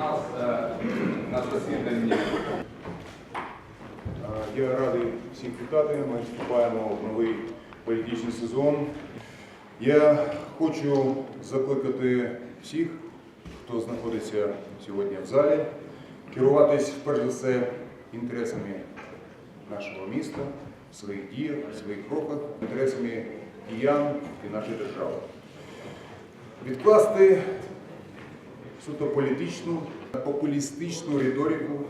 нас е, на засіданні. Е, Я радий всіх вітати. Ми вступаємо в новий політичний сезон. Я хочу закликати всіх, хто знаходиться сьогодні в залі, керуватись перш за все інтересами нашого міста, своїх діях, своїх кроках, інтересами киян і нашої держави. Відкласти суто політичну, популістичну риторику,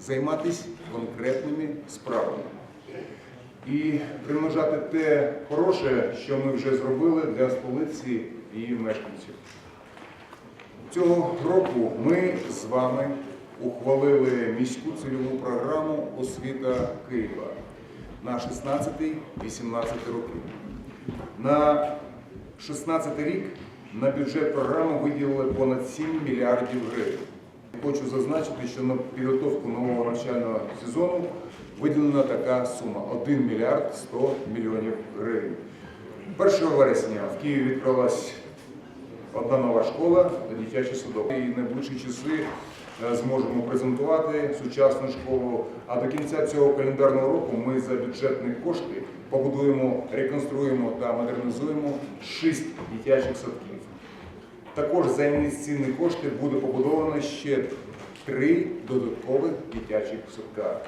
займатися конкретними справами і примножати те хороше, що ми вже зробили для столиці і її мешканців. Цього року ми з вами ухвалили міську цільову програму освіта Києва на 16-18 років. На 16 рік на бюджет програми виділили понад 7 мільярдів гривень. Хочу зазначити, що на підготовку нового навчального сезону виділена така сума 1 мільярд 100 мільйонів гривень. 1 вересня в Києві відкрилась одна нова школа дитячий садок. І найближчі часи зможемо презентувати сучасну школу. А до кінця цього календарного року ми за бюджетні кошти побудуємо, реконструємо та модернізуємо 6 дитячих садків. Також за інвестиційні кошти буде побудовано ще три додаткових дитячих садка.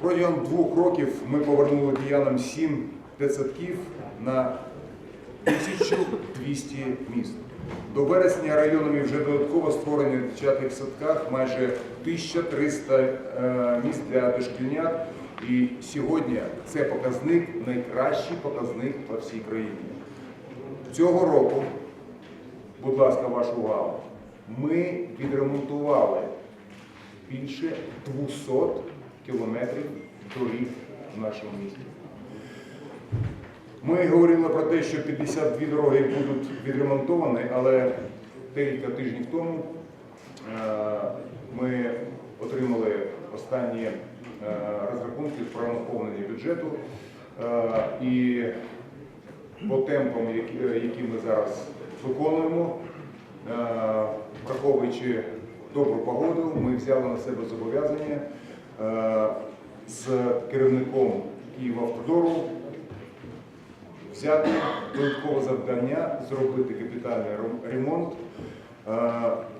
Протягом двох років ми повернули киянам сім дитсадків на 1200 міст. До вересня районами вже додатково створені в дитячих садках майже 1300 е, місць для дошкільнят. І сьогодні це показник, найкращий показник по всій країні. Цього року будь ласка, вашу увагу. Ми відремонтували більше 200 кілометрів доріг в нашому місті. Ми говорили про те, що 52 дороги будуть відремонтовані, але декілька тижнів тому е, ми отримали останні е, розрахунки про наповнення бюджету. Е, І по темпам, які, ми зараз виконуємо, враховуючи добру погоду, ми взяли на себе зобов'язання з керівником Київавтодору взяти додаткове завдання зробити капітальний ремонт е,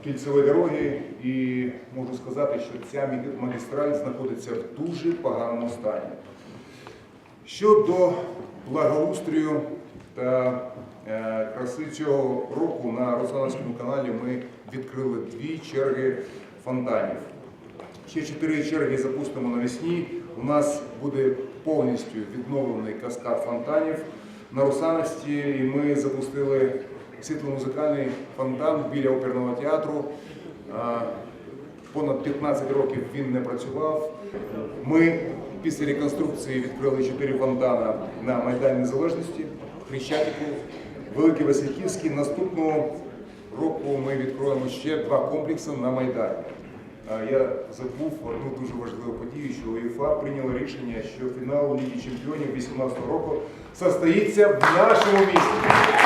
кільцевої дороги. І можу сказати, що ця магістраль знаходиться в дуже поганому стані. Щодо благоустрою та е, краси цього року на Руслановському каналі ми відкрили дві черги фонтанів. Ще чотири черги запустимо навесні. У нас буде повністю відновлений каскад фонтанів на Русановській. І ми запустили світломузикальний фонтан біля оперного театру. Понад 15 років він не працював. Ми після реконструкції відкрили чотири фонтана на Майдані Незалежності, Хрещатику, Великий Васильківський. Наступного року ми відкроємо ще два комплекси на Майдані. Я забув одну дуже важливу що УЄФА прийняло рішення, що фінал Ліги Чемпіонів 2018 року состоїться в нашому місті.